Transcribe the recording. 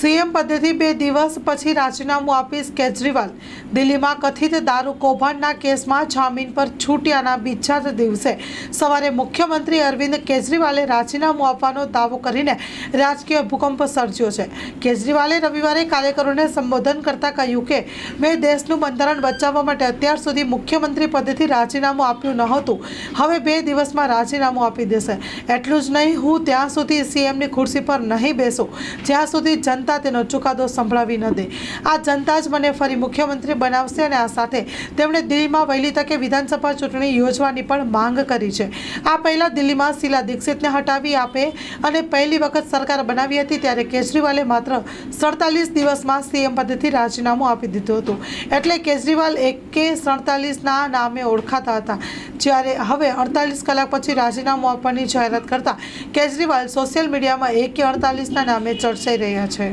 CM પદેથી બે દિવસ પછી રાજીનામું આપીશ કેજરીવાલ. દિલ્હીમાં કથિત દારૂ કૌભાંડના કેસમાં જામીન પર છૂટ્યાના બીજા જ દિવસે સવારે મુખ્યમંત્રી અરવિંદ કેજરીવાલે રાજીનામું આપવાનો દાવો કરીને રાજકીય ભૂકંપ સર્જ્યો છે. કેજરીવાલે રવિવારે કાર્યકરોને સંબોધન કરતા કહ્યું કે, મેં દેશનું બંધારણ બચાવવા માટે અત્યાર સુધી મુખ્યમંત્રી પદેથી રાજીનામું આપ્યું નહોતું હવે બે દિવસમાં રાજીનામું આપી દેશે. એટલું જ નહીં, હું ત્યાં સુધી સીએમની ખુરશી પર નહીં બેસું. જ્યાં સુધી જનતા તેનો ચુકાદો સંભળાવી ન દે. આ જનતા જ મને ફરી મુખ્યમંત્રી બનાવશે અને આ સાથે તેમણે દિલ્હીમાં વહેલી તકે વિધાનસભા ચૂંટણી યોજવાની પણ માંગ કરી છે. આ પહેલાં દિલ્હીમાં શીલા દીક્ષિતને હટાવી આપે અને પહેલી વખત સરકાર બનાવી હતી ત્યારે કેજરીવાલે માત્ર સડતાલીસ દિવસમાં સીએમ પદેથી રાજીનામું આપી દીધું હતું. એટલે કેજરીવાલ એકે સડતાલીસના નામે ઓળખાતા હતા. જ્યારે હવે અડતાલીસ કલાક પછી રાજીનામું આપવાની જાહેરાત કરતા કેજરીવાલ સોશિયલ મીડિયામાં એકે અડતાલીસના નામે ચર્ચાઈ રહ્યા છે.